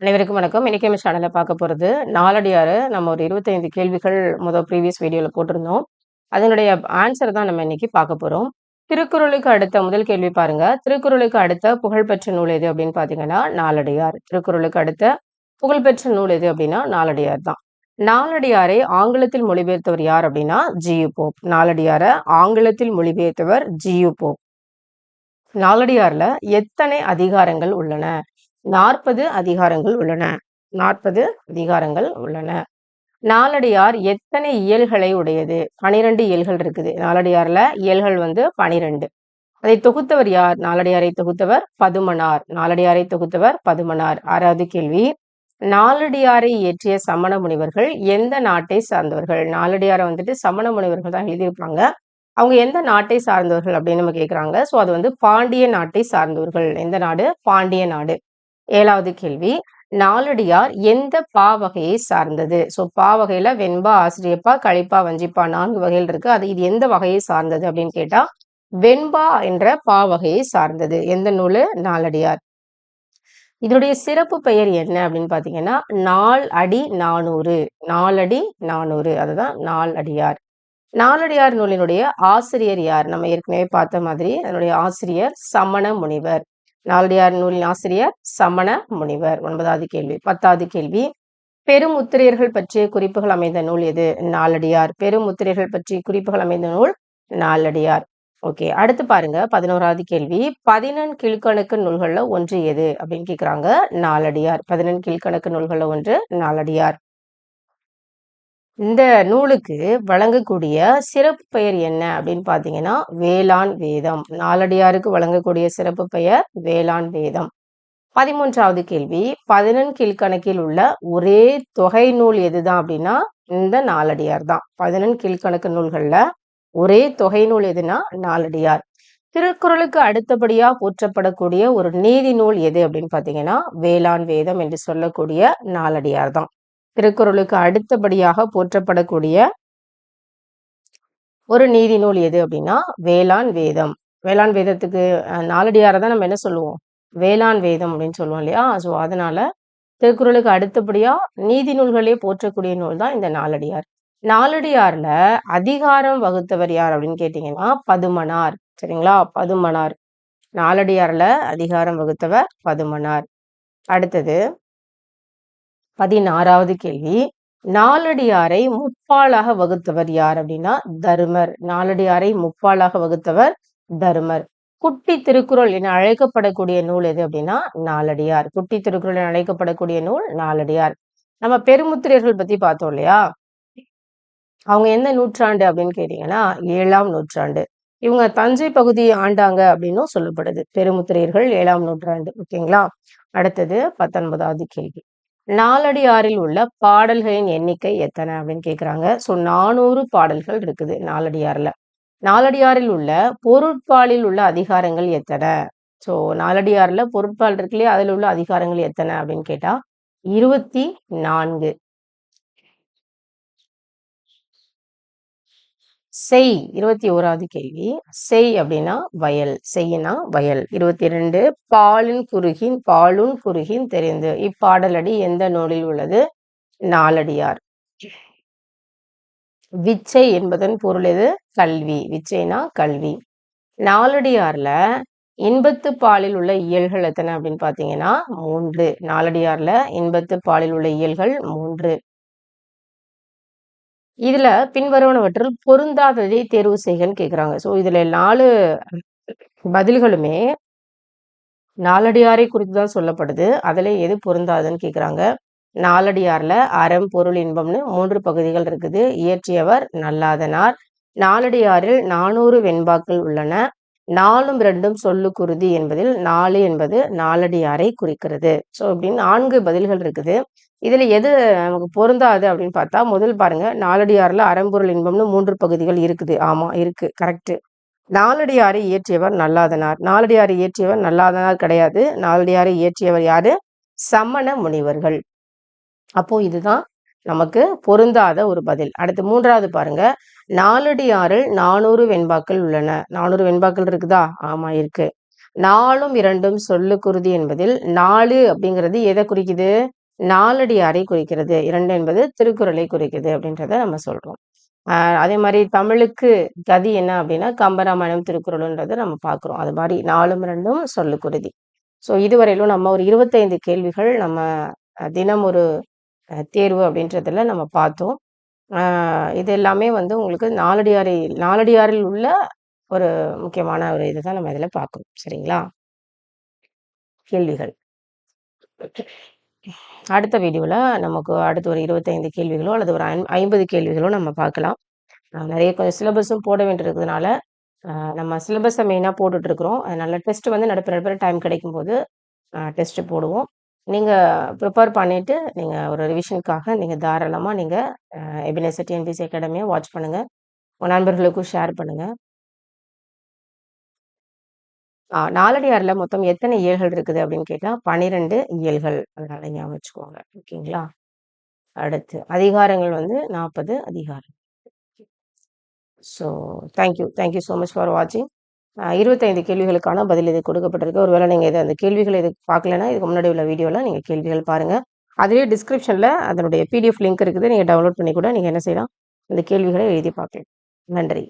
அனைவருக்கும் வணக்கம். இன்றைக்கி நம்ம சேனலில் பார்க்க போகிறது நாலடியார் நம்ம ஒரு இருபத்தைந்து கேள்விகள் முதல் ப்ரீவியஸ் வீடியோவில் போட்டிருந்தோம். அதனுடைய ஆன்சர் தான் நம்ம இன்னைக்கு பார்க்க போகிறோம் திருக்குறளுக்கு அடுத்த முதல் கேள்வி பாருங்க. திருக்குறளுக்கு அடுத்த புகழ்பெற்ற நூல் எது அப்படின்னு பார்த்தீங்கன்னா நாலடியார் திருக்குறளுக்கு அடுத்த புகழ்பெற்ற நூல் எது அப்படின்னா நாலடியார் தான். நாலடியாரை ஆங்கிலத்தில் மொழிபெயர்த்தவர் யார் அப்படின்னா ஜியு போப். நாலடியாரை ஆங்கிலத்தில் மொழிபெயர்த்தவர் ஜியு போப். நாலடியார்ல எத்தனை அதிகாரங்கள் உள்ளன? நாற்பது அதிகாரங்கள் உள்ளன. நாற்பது அதிகாரங்கள் உள்ளன. நாலடியார் எத்தனை இயல்களை உடையது? பனிரெண்டு இயல்கள் இருக்குது. நாலடியார்ல இயல்கள் வந்து பனிரெண்டு. அதை தொகுத்தவர் யார்? நாலடியாரை தொகுத்தவர் பதுமனார். நாலடியாரை தொகுத்தவர் பதுமனார். ஆறாவது கேள்வி. நாலடியாரை இயற்றிய சமண முனிவர்கள் எந்த நாட்டை சார்ந்தவர்கள்? நாலடியாரை வந்துட்டு சமண முனிவர்கள் தான் எழுதியிருப்பாங்க. அவங்க எந்த நாட்டை சார்ந்தவர்கள் அப்படின்னு நம்ம கேட்குறாங்க ஸோ அது வந்து பாண்டிய நாட்டை சார்ந்தவர்கள். எந்த நாடு? பாண்டிய நாடு. ஏழாவது கேள்வி. நாலடியார் எந்த பா வகையை சார்ந்தது? ஸோ பா வகையில வெண்பா ஆசிரியப்பா கழிப்பா வஞ்சிப்பா நான்கு வகைகள் இருக்கு. அது இது எந்த வகையை சார்ந்தது அப்படின்னு கேட்டா வெண்பா என்ற பா வகையை சார்ந்தது. எந்த நூலு? நாலடியார் இதனுடைய சிறப்பு பெயர் என்ன அப்படின்னு பாத்தீங்கன்னா நாள் அடி நானூறு. நாலடி நானூறு. அதுதான் நால் அடியார் நாலடியார் நூலினுடைய ஆசிரியர் யார்? நம்ம ஏற்கனவே பார்த்த மாதிரி அதனுடைய ஆசிரியர் சமண முனிவர். நாலடியார் நூலின் ஆசிரியர் சமண முனிவர். ஒன்பதாவது கேள்வி. பத்தாவது கேள்வி. பெருமுத்திரையர்கள் பற்றிய குறிப்புகள் அமைந்த நூல் எது? நாலடியார் பெருமுத்திரையர்கள் பற்றிய குறிப்புகள் அமைந்த நூல் நாலடியார் ஓகே அடுத்து பாருங்க. பதினோராவது கேள்வி. பதினெண் கீழ்கணக்கு நூல்களில் ஒன்று எது? அப்படின்னு கேட்குறாங்க நாலடியார் பதினெண் கீழ்கணக்கு நூல்களில் ஒன்று நாலடியார் இந்த நூலுக்கு வழங்கக்கூடிய சிறப்பு பெயர் என்ன அப்படின்னு பார்த்தீங்கன்னா வேளாண் வேதம். நாலடியாருக்கு வழங்கக்கூடிய சிறப்பு பெயர் வேளாண் வேதம். பதிமூன்றாவது கேள்வி பதினெண் கீழ்கணக்கில் உள்ள ஒரே தொகை நூல் எதுதான் அப்படின்னா இந்த நாலடியார் தான். பதினெண் கீழ்கணக்கு நூல்களில் ஒரே தொகை நூல் எதுனா நாலடியார். திருக்குறளுக்கு அடுத்தபடியாக போற்றப்படக்கூடிய ஒரு நீதி நூல் எது அப்படின்னு பார்த்தீங்கன்னா வேளாண் வேதம் என்று சொல்லக்கூடிய நாலடியார் தான். திருக்குறளுக்கு அடுத்தபடியாக போற்றப்படக்கூடிய ஒரு நீதி நூல் எது அப்படின்னா வேளாண் வேதம். வேளாண் வேதத்துக்கு நாலடியார தான் நம்ம என்ன சொல்லுவோம்? வேளாண் வேதம் அப்படின்னு சொல்லுவோம் இல்லையா? ஸோ அதனால திருக்குறளுக்கு அடுத்தபடியா நீதி நூல்களே போற்றக்கூடிய நூல் தான் இந்த நாலடியார். நாலடியார்ல அதிகாரம் வகுத்தவர் யார் அப்படின்னு கேட்டீங்கன்னா பதுமனார். சரிங்களா? பதுமனார். நாலடியார்ல அதிகாரம் வகுத்தவர் பதுமனார். அடுத்தது பதினாறாவது கேள்வி. நாலடியாரை முப்பாலாக வகுத்தவர் யார் அப்படின்னா தருமர். நாலடியாரை முப்பாலாக வகுத்தவர் தருமர். குட்டி திருக்குறள் என அழைக்கப்படக்கூடிய நூல் எது அப்படின்னா நாலடியார். குட்டி திருக்குறள் என அழைக்கப்படக்கூடிய நூல் நாலடியார். நம்ம பெருமுத்திரியர்கள் பத்தி பார்த்தோம் இல்லையா? அவங்க எந்த நூற்றாண்டு அப்படின்னு கேட்டீங்கன்னா ஏழாம் நூற்றாண்டு. இவங்க தஞ்சை பகுதியை ஆண்டாங்க அப்படின்னும் சொல்லப்படுது. பெருமுத்திரையர்கள் ஏழாம் நூற்றாண்டு. ஓகேங்களா? அடுத்தது பத்தொன்பதாவது கேள்வி. நாலடியாரில் உள்ள பாடல்களின் எண்ணிக்கை எத்தனை அப்படின்னு கேட்குறாங்க ஸோ நானூறு பாடல்கள் இருக்குது நாலடியாரில் நாலடியாரில் உள்ள பொருட்பாலில் உள்ள அதிகாரங்கள் எத்தனை? ஸோ நாலடியாரில் பொருட்பால் இருக்கு அதில் உள்ள அதிகாரங்கள் எத்தனை அப்படின்னு கேட்டால் இருபத்தி நான்கு. செய் இருபத்தி ஓராவது கேள்வி. செய் அப்படின்னா வயல். செய்யினா வயல். இருபத்தி ரெண்டு பாலின் குறுகின் பாலுன் குறுகின் தெரிந்து. இப்பாடலடி எந்த நூலில் உள்ளது? நாலடியார். விச்சை என்பதன் பொருள் எது? கல்வி. விச்சைனா கல்வி. நாலடியார்ல இன்பத்து பாலில் உள்ள இயல்கள் எத்தனை அப்படின்னு பாத்தீங்கன்னா மூன்று. நாலடியார்ல இன்பத்து பாலில் உள்ள இயல்கள் மூன்று. இதுல பின்வருவனவற்றில் பொருந்தாததை தேர்வு செய்கன்னு கேக்குறாங்க. ஸோ இதுல நாலு பதில்களுமே நாலடியாரை குறித்து தான் சொல்லப்படுது. அதுல எது பொருந்தாதுன்னு கேக்குறாங்க. நாலடியார்ல அறம் பொருள் இன்பம்னு மூன்று பகுதிகள் இருக்குது. இயற்றியவர் நல்லாதனார். நாலடியாரில் நானூறு வெண்பாக்கள் உள்ளன. நாலும் ரெண்டும் சொல்லு குருதி என்பதில் நாலு என்பது நாலடியாரை குறிக்கிறது. ஸோ அப்படின்னு நான்கு பதில்கள் இருக்குது. இதில் எது நமக்கு பொருந்தாது அப்படின்னு பார்த்தா முதல் பாருங்க நாலடியார்ல அறம்பொருள் இன்பம்னு மூன்று பகுதிகள் இருக்குது. ஆமாம் இருக்கு. கரெக்ட் நாலடியாரை இயற்றியவர் நல்லாதனார். நாலடியாரை இயற்றியவர் நல்லாதனார் கிடையாது. நாலடியாரை இயற்றியவர் யாரு? சமண முனிவர்கள். அப்போ இதுதான் நமக்கு பொருந்தாத ஒரு பதில். அடுத்து மூன்றாவது பாருங்க. நாலடி ஆறில் நானூறு வெண்பாக்கள் உள்ளன. நானூறு வெண்பாக்கள் இருக்குதா? ஆமா இருக்கு. நாலும் இரண்டும் சொல்லுக்குருதி என்பதில் நாலு அப்படிங்கிறது எதை குறிக்குது? நாலடியாரை குறிக்கிறது. இரண்டு என்பது திருக்குறளை குறிக்குது அப்படின்றத நம்ம சொல்றோம். ஆஹ் அதே மாதிரி தமிழுக்கு கதி என்ன அப்படின்னா கம்பராமாயணம் திருக்குறள்ன்றதை நம்ம பார்க்குறோம். அது மாதிரி நாலும் ரெண்டும் சொல்லுக்குருதி ஸோ இதுவரையிலும் நம்ம ஒரு இருபத்தைந்து கேள்விகள் நம்ம தினம் ஒரு தேர்வு அப்படின்றதில் நம்ம பார்த்தோம். இது எல்லாமே வந்து உங்களுக்கு நாலடியாரை நாலடியாரில் உள்ள ஒரு முக்கியமான ஒரு இதுதான் நம்ம இதில் பார்க்கணும். சரிங்களா? கேள்விகள். அடுத்த வீடியோவில் நமக்கு அடுத்து ஒரு இருபத்தைந்து கேள்விகளோ அல்லது ஒரு ஐம்பது கேள்விகளோ நம்ம பார்க்கலாம். நிறைய கொஞ்சம் சிலபஸும் போட வேண்டியிருக்கிறதுனால நம்ம சிலபஸை மெயினாக போட்டுட்ருக்குறோம் அதனால் டெஸ்ட் வந்து நடுப்புற நடுப்புற டைம் கிடைக்கும்போது டெஸ்ட்டு போடுவோம். நீங்கள் ப்ரிப்பேர் பண்ணிவிட்டு நீங்கள் ஒரு ரிவிஷனுக்காக நீங்கள் தாராளமாக நீங்கள் எபினேசர் டிஎன்பிசி அகாடமியை வாட்ச் பண்ணுங்கள் உங்கள் நண்பர்களுக்கும் ஷேர் பண்ணுங்கள் நாலடியாரில் மொத்தம் எத்தனை இயல்கள் இருக்குது அப்படின்னு கேட்டால் பன்னிரெண்டு இயல்கள் அதனால் ஞாபகம் வச்சுக்கோங்க. ஓகேங்களா? அடுத்து அதிகாரங்கள் வந்து நாற்பது அதிகாரம். So thank you thank you so much for வாட்சிங் இருபத்தைந்து கேள்விகளுக்கான பதில் இது கொடுக்கப்பட்டிருக்கு. ஒருவேளை நீங்கள் இது அந்த கேள்விகள் இது பார்க்கலன்னா இதுக்கு முன்னாடி உள்ள வீடியோவில் நீங்கள் கேள்விகள் பாருங்கள் அதிலே டிஸ்கிரிப்ஷனில் அதனுடைய பிடிஎஃப் லிங்க் இருக்குது. நீங்கள் டவுன்லோட் பண்ணி கூட நீங்கள் என்ன செய்யலாம்? இந்த கேள்விகளை எழுதி பார்க்கலாம். நன்றி.